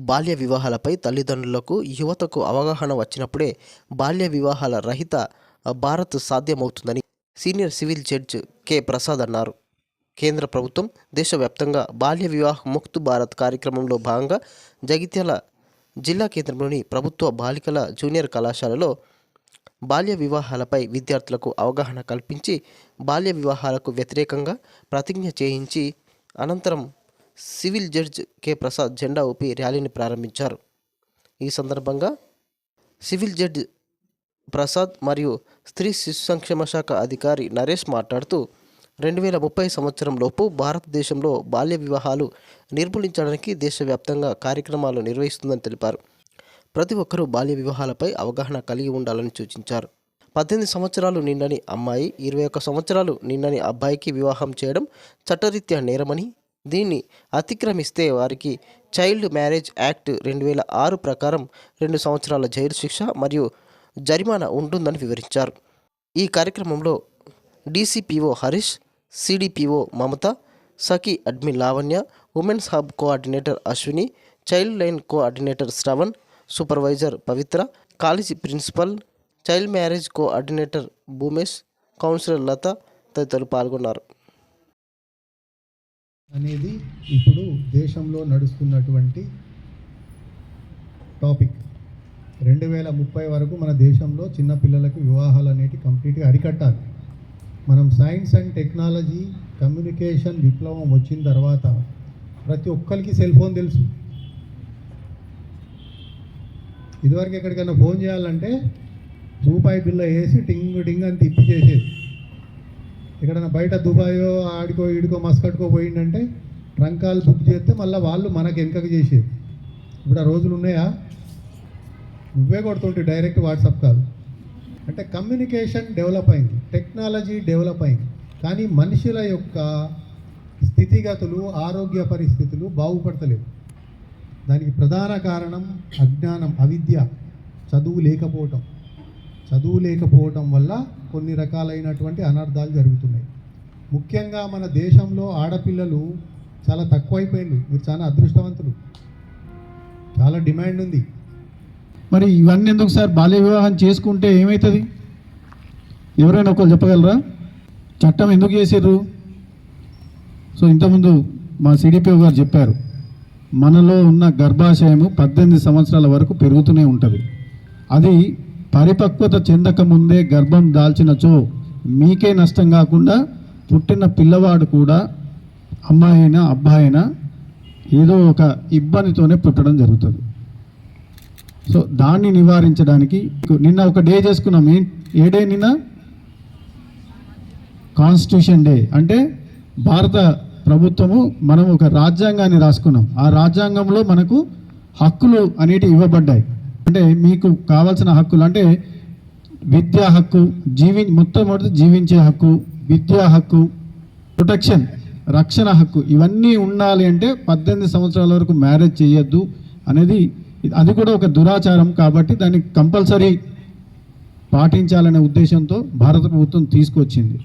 బాల్య వివాహాలపై తల్లిదండ్రులకు యువతకు అవగాహన వచ్చినప్పుడే బాల్య వివాహాల రహిత భారత్ సాధ్యమవుతుందని senior civil judge K. Prasad అన్నారు. కేంద్ర ప్రభుత్వం దేశవ్యాప్తంగా బాల్య వివాహ ముక్త్ భారత్ కార్యక్రమంలో భాగంగా జగిత్యాల జిల్లా కేంద్రంలోని ప్రభుత్వ బాలికల జూనియర్ కళాశాలలో బాల్య వివాహాలపై విద్యార్థులకు అవగాహన కల్పించి బాల్య వివాహాలకు వ్యతిరేకంగా ప్రతిజ్ఞ చేయించి అనంతరం సివిల్ జడ్జ్ కె ప్రసాద్ జెండా ఊపి ర్యాలీని ప్రారంభించారు. ఈ సందర్భంగా సివిల్ జడ్జ్ ప్రసాద్ మరియు స్త్రీ శిశు సంక్షేమ శాఖ అధికారి నరేష్ మాట్లాడుతూ రెండు వేల ముప్పై సంవత్సరంలోపు భారతదేశంలో బాల్య వివాహాలు నిర్మూలించడానికి దేశవ్యాప్తంగా కార్యక్రమాలు నిర్వహిస్తుందని తెలిపారు. ప్రతి ఒక్కరూ బాల్య వివాహాలపై అవగాహన కలిగి ఉండాలని సూచించారు. పద్దెనిమిది సంవత్సరాలు నిండని అమ్మాయి ఇరవై ఒక్క సంవత్సరాలు నిండని అబ్బాయికి వివాహం చేయడం చట్టరీత్యా నేరమని దీన్ని అతిక్రమిస్తే వారికి చైల్డ్ మ్యారేజ్ యాక్ట్ రెండు వేల ఆరు ప్రకారం రెండు సంవత్సరాల జైలు శిక్ష మరియు జరిమానా ఉంటుందని వివరించారు. ఈ కార్యక్రమంలో DCPO Harish CDPO Mamata Sakhi admin Lavanya women's hub coordinator Ashwini child line coordinator Shravan supervisor Pavitra college principal child marriage coordinator Bhumesh counsellor Lata తదితరులు పాల్గొన్నారు. అనేది ఇప్పుడు దేశంలో నడుస్తున్నటువంటి టాపిక్. రెండు వేల ముప్పై వరకు మన దేశంలో చిన్నపిల్లలకు వివాహాలు అనేవి కంప్లీట్గా అరికట్టాలి. మనం సైన్స్ అండ్ టెక్నాలజీ కమ్యూనికేషన్ విప్లవం వచ్చిన తర్వాత ప్రతి ఒక్కరికి సెల్ ఫోన్ తెలుసు. ఇదివరకు ఎక్కడికైనా ఫోన్ చేయాలంటే రూపాయి బిల్ల వేసి టింగ్ టింగ్ అని తిప్పి చేసేది. ఎక్కడైనా బయట దుబాయో ఆడికో ఈడికో మస్కట్కో పోయిందంటే ట్రంకాలు బుక్ చేస్తే మళ్ళీ వాళ్ళు మనకి వెనకకి చేసేది. ఇప్పుడు ఆ రోజులు ఉన్నాయా? నువ్వే కొడుతుంటే డైరెక్ట్ వాట్సాప్ కాదు. అంటే కమ్యూనికేషన్ డెవలప్ అయింది. టెక్నాలజీ డెవలప్ అయింది. కానీ మనుషుల యొక్క స్థితిగతులు ఆరోగ్య పరిస్థితులు బాగుపడతలేవు. దానికి ప్రధాన కారణం అజ్ఞానం అవిద్య చదువు లేకపోవటం. చదువు లేకపోవటం వల్ల కొన్ని రకాలైనటువంటి అనర్థాలు జరుగుతున్నాయి. ముఖ్యంగా మన దేశంలో ఆడపిల్లలు చాలా తక్కువైపోయింది. మీరు చాలా అదృష్టవంతులు. చాలా డిమాండ్ ఉంది. మరి ఇవన్నీ ఎందుకు సార్? బాల్య వివాహం చేసుకుంటే ఏమవుతుంది ఎవరైనా ఒకరు చెప్పగలరా? చట్టం ఎందుకు చేసిర్రు? సో ఇంతకుముందు మా సిడిపిఓ గారు చెప్పారు మనలో ఉన్న గర్భాశయము పద్దెనిమిది సంవత్సరాల వరకు పెరుగుతూనే ఉంటుంది. అది పరిపక్వత చెందక ముందే గర్భం దాల్చినచో మీకే నష్టం కాకుండా పుట్టిన పిల్లవాడు కూడా అమ్మాయి అయినా అబ్బాయి అయినా ఏదో ఒక ఇబ్బందితోనే పుట్టడం జరుగుతుంది. సో దాన్ని నివారించడానికి నిన్న ఒక డే చేసుకున్నాం. ఏ ఏ డే నిన్న? Constitution day. అంటే భారత ప్రభుత్వము మనం ఒక రాజ్యాంగాన్ని రాసుకున్నాం. ఆ రాజ్యాంగంలో మనకు హక్కులు అనేటివి ఇవ్వబడ్డాయి. అంటే మీకు కావాల్సిన హక్కులు అంటే విద్యా హక్కు జీవి మొట్టమొదటి జీవించే హక్కు విద్యా హక్కు ప్రొటెక్షన్ రక్షణ హక్కు ఇవన్నీ ఉండాలి అంటే పద్దెనిమిది సంవత్సరాల వరకు మ్యారేజ్ చేయొద్దు అనేది అది కూడా ఒక దురాచారం కాబట్టి దాన్ని కంపల్సరీ పాటించాలనే ఉద్దేశంతో భారత ప్రభుత్వం తీసుకొచ్చింది.